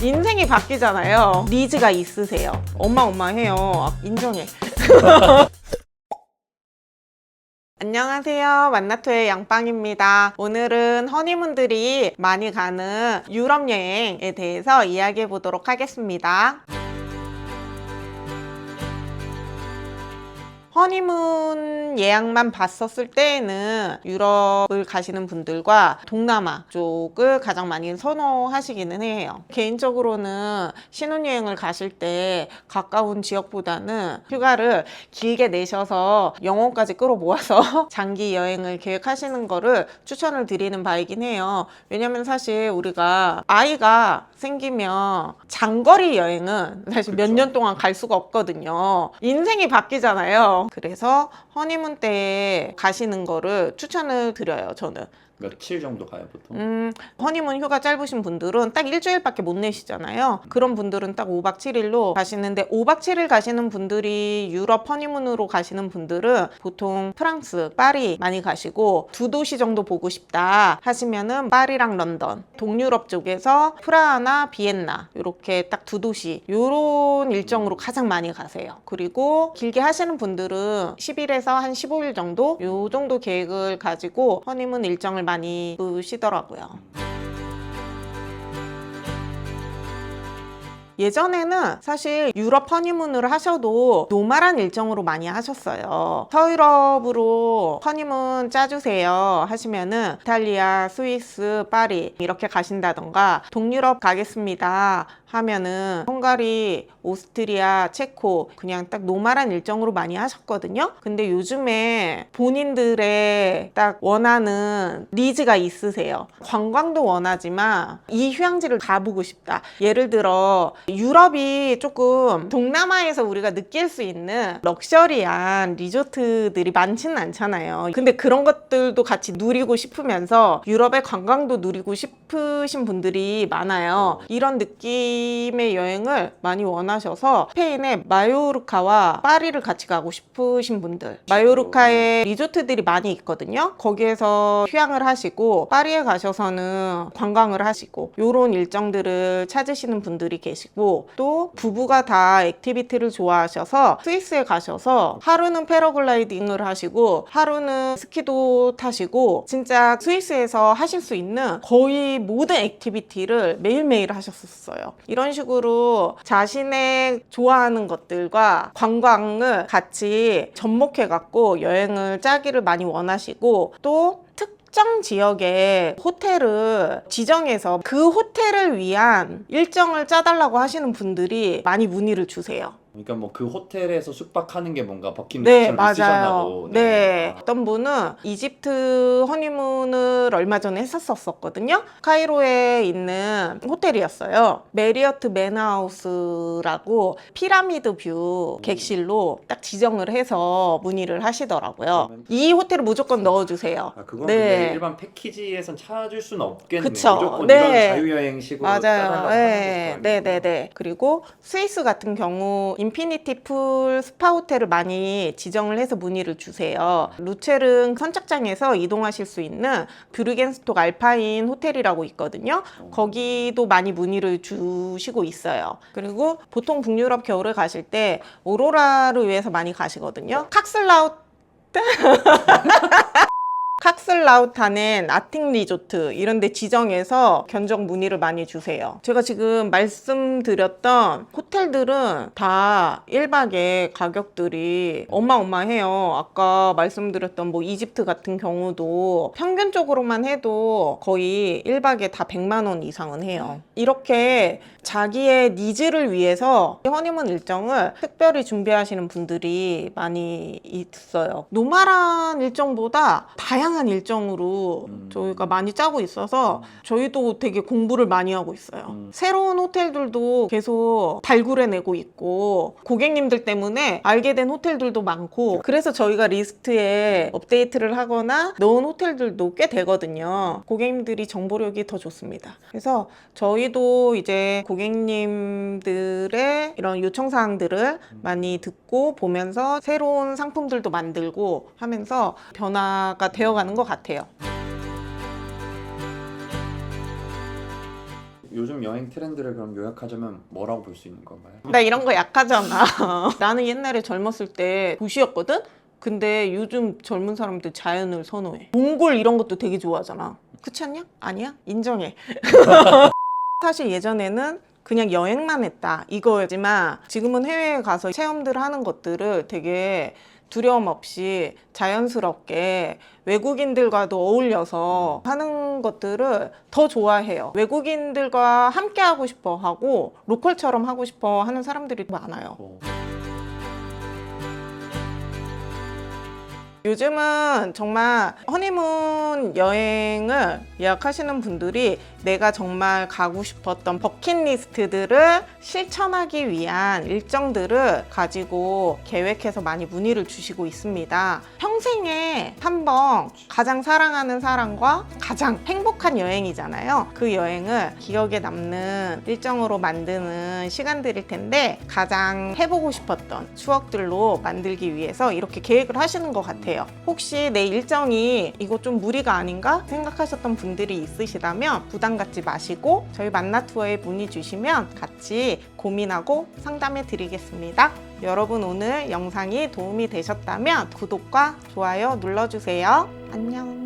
인생이 바뀌잖아요. 니즈가 있으세요. 엄마 엄마 해요. 아, 인정해. 안녕하세요. 만나토의 양빵입니다. 오늘은 허니문들이 많이 가는 유럽 여행에 대해서 이야기해 보도록 하겠습니다. 허니문 예약만 봤었을 때에는 유럽을 가시는 분들과 동남아 쪽을 가장 많이 선호하시기는 해요. 개인적으로는 신혼여행을 가실 때 가까운 지역보다는 휴가를 길게 내셔서 영혼까지 끌어모아서 장기 여행을 계획하시는 거를 추천을 드리는 바이긴 해요. 왜냐면 사실 우리가 아이가 생기면 장거리 여행은 사실 몇 그쵸. 년 동안 갈 수가 없거든요. 인생이 바뀌잖아요. 그래서 허니문 때 가시는 거를 추천을 드려요, 저는. 며칠 정도 가요 보통? 음, 허니문 휴가 짧으신 분들은 딱 일주일밖에 못 내시잖아요. 그런 분들은 딱 5박 7일로 가시는데 5박 7일 가시는 분들이 유럽 허니문으로 가시는 분들은 보통 프랑스, 파리 많이 가시고 두 도시 정도 보고 싶다 하시면은 파리랑 런던, 동유럽 쪽에서 프라하나 비엔나 이렇게 딱 두 도시 요런 일정으로 가장 많이 가세요. 그리고 길게 하시는 분들은 10일에서 한 15일 정도 요 정도 계획을 가지고 허니문 일정을 많이 보시더라고요. 예전에는 사실 유럽 허니문을 하셔도 노멀한 일정으로 많이 하셨어요. 서유럽으로 허니문 짜주세요 하시면은 이탈리아, 스위스, 파리 이렇게 가신다던가 동유럽 가겠습니다 하면은 헝가리, 오스트리아, 체코 그냥 딱 노멀한 일정으로 많이 하셨거든요. 근데 요즘에 본인들의 딱 원하는 니즈가 있으세요. 관광도 원하지만 이 휴양지를 가보고 싶다. 예를 들어 유럽이 조금 동남아에서 우리가 느낄 수 있는 럭셔리한 리조트들이 많지는 않잖아요. 근데 그런 것들도 같이 누리고 싶으면서 유럽의 관광도 누리고 싶으신 분들이 많아요. 이런 느낌 의 여행을 많이 원하셔서 스페인의 마요르카와 파리를 같이 가고 싶으신 분들 마요르카에 리조트들이 많이 있거든요. 거기에서 휴양을 하시고 파리에 가셔서는 관광을 하시고 요런 일정들을 찾으시는 분들이 계시고 또 부부가 다 액티비티를 좋아하셔서 스위스에 가셔서 하루는 패러글라이딩을 하시고 하루는 스키도 타시고 진짜 스위스에서 하실 수 있는 거의 모든 액티비티를 매일매일 하셨었어요. 이런 식으로 자신의 좋아하는 것들과 관광을 같이 접목해 갖고 여행을 짜기를 많이 원하시고 또 특정 지역에 호텔을 지정해서 그 호텔을 위한 일정을 짜달라고 하시는 분들이 많이 문의를 주세요. 그러니까 뭐 그 호텔에서 숙박하는 게 뭔가 네, 버킷리스트처럼. 있으셨나고 네. 아, 어떤 분은 이집트 허니문을 얼마 전에 했었었거든요. 카이로에 있는 호텔이었어요. 메리어트 맨하우스라고 피라미드 뷰 객실로 딱 지정을 해서 문의를 하시더라고요. 그러면- 이 호텔을 무조건 넣어주세요. 아 그건 네. 근데 일반 패키지에선 찾을 수는 없겠네요. 그쵸. 무조건 네. 이런 자유여행식으로 맞아요. 네, 네, 네, 네. 그리고 스위스 같은 경우 인피니티 풀 스파 호텔을 많이 지정을 해서 문의를 주세요. 루체른 선착장에서 이동하실 수 있는 뷰르겐스톡 알파인 호텔이라고 있거든요. 거기도 많이 문의를 주시고 있어요. 그리고 보통 북유럽 겨울에 가실 때 오로라를 위해서 많이 가시거든요. 칵슬라우 칵슬라우타는 아팅 리조트 이런 데 지정해서 견적 문의를 많이 주세요. 제가 지금 말씀드렸던 호텔들은 다 1박에 가격들이 어마어마해요. 아까 말씀드렸던 뭐 이집트 같은 경우도 평균적으로만 해도 거의 1박에 다 100만 원 이상은 해요. 이렇게 자기의 니즈를 위해서 허니문 일정을 특별히 준비하시는 분들이 많이 있어요. 노멀한 일정보다 다양한 일정 으로 음. 저희가 많이 짜고 있어서 저희도 되게 공부를 많이 하고 있어요. 음. 새로운 호텔들도 계속 발굴해내고 있고 고객님들 때문에 알게 된 호텔들도 많고 그래서 저희가 리스트에 업데이트를 하거나 넣은 호텔들도 꽤 되거든요. 고객님들이 정보력이 더 좋습니다. 그래서 저희도 이제 고객님들의 이런 요청사항들을 많이 듣고 보면서 새로운 상품들도 만들고 하면서 변화가 되어가는 것 같아요. 요즘 여행 트렌드를 그럼 요약하자면 뭐라고 볼 수 있는 건가요? 나 이런 거 약하잖아. 나는 옛날에 젊었을 때 도시였거든? 근데 요즘 젊은 사람들 자연을 선호해. 몽골 이런 것도 되게 좋아하잖아. 그렇지 않냐? 아니야? 인정해. 사실 예전에는 그냥 여행만 했다 이거였지만 지금은 해외에 가서 체험들 하는 것들을 되게 두려움 없이 자연스럽게 외국인들과도 어울려서 하는 것들을 더 좋아해요. 외국인들과 함께 하고 싶어 하고 로컬처럼 하고 싶어 하는 사람들이 많아요. 어, 요즘은 정말 허니문 여행을 예약하시는 분들이 내가 정말 가고 싶었던 버킷리스트들을 실천하기 위한 일정들을 가지고 계획해서 많이 문의를 주시고 있습니다. 평생에 한 번 가장 사랑하는 사람과 가장 행복한 여행이잖아요. 그 여행을 기억에 남는 일정으로 만드는 시간들일 텐데 가장 해보고 싶었던 추억들로 만들기 위해서 이렇게 계획을 하시는 것 같아요. 혹시 내 일정이 이거 좀 무리가 아닌가 생각하셨던 분들이 있으시다면 부담 갖지 마시고 저희 만나 투어에 문의 주시면 같이 고민하고 상담해 드리겠습니다. 여러분 오늘 영상이 도움이 되셨다면 구독과 좋아요 눌러주세요. 안녕.